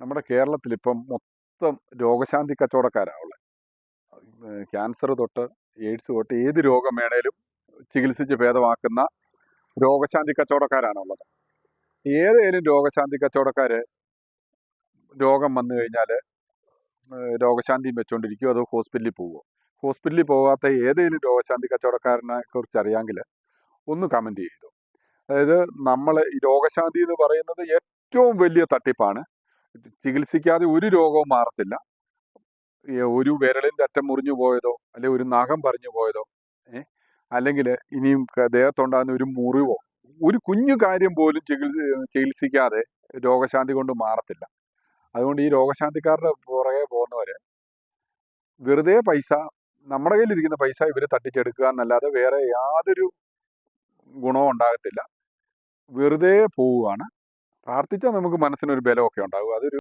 നമ്മുടെ കേരളത്തിൽ ഇപ്പം മൊത്തം രോഗശാന്തി കച്ചവടക്കാരാണ് ഉള്ളത് ക്യാൻസർ തൊട്ട് എയ്ഡ്സ് തൊട്ട് ഏത് രോഗം വേണേലും ചികിത്സിച്ച് ഭേദമാക്കുന്ന രോഗശാന്തി കച്ചവടക്കാരാണ് ഉള്ളത്. ഏതേലും രോഗശാന്തി കച്ചവടക്കാർ രോഗം വന്നു കഴിഞ്ഞാൽ രോഗശാന്തിയും വെച്ചുകൊണ്ടിരിക്കുമോ അതോ ഹോസ്പിറ്റലിൽ പോവുമോ ഹോസ്പിറ്റലിൽ പോകാത്ത ഏതെങ്കിലും രോഗശാന്തി കച്ചവടക്കാരനെ കുറിച്ച് അറിയാമെങ്കിൽ ഒന്ന് കമന്റ് ചെയ്തു. അതായത് നമ്മൾ ഈ രോഗശാന്തി എന്ന് പറയുന്നത് ഏറ്റവും വലിയ തട്ടിപ്പാണ്. ചികിത്സിക്കാതെ ഒരു രോഗവും മാറത്തില്ല. ഒരു വിരലിന്റെ അറ്റം മുറിഞ്ഞു പോയതോ അല്ലെങ്കിൽ ഒരു നഖം പറഞ്ഞു പോയതോ ഏ അല്ലെങ്കിൽ ഇനിയും ദേഹത്തുണ്ടാകുന്ന ഒരു മുറിവോ ഒരു കുഞ്ഞു കാര്യം പോലും ചികിത്സ ചികിത്സിക്കാതെ രോഗശാന്തി കൊണ്ട് മാറത്തില്ല. അതുകൊണ്ട് ഈ രോഗശാന്തിക്കാരുടെ പുറകെ പോകുന്നവര് വെറുതെ പൈസ നമ്മുടെ കയ്യിലിരിക്കുന്ന പൈസ ഇവർ തട്ടിച്ചെടുക്കുക എന്നല്ലാതെ വേറെ യാതൊരു ഗുണവും ഉണ്ടാകത്തില്ല. വെറുതെ പോവുകയാണ്. പ്രാർത്ഥിച്ചാൽ നമുക്ക് മനസ്സിനൊരു ബലമൊക്കെ ഉണ്ടാകും അതൊരു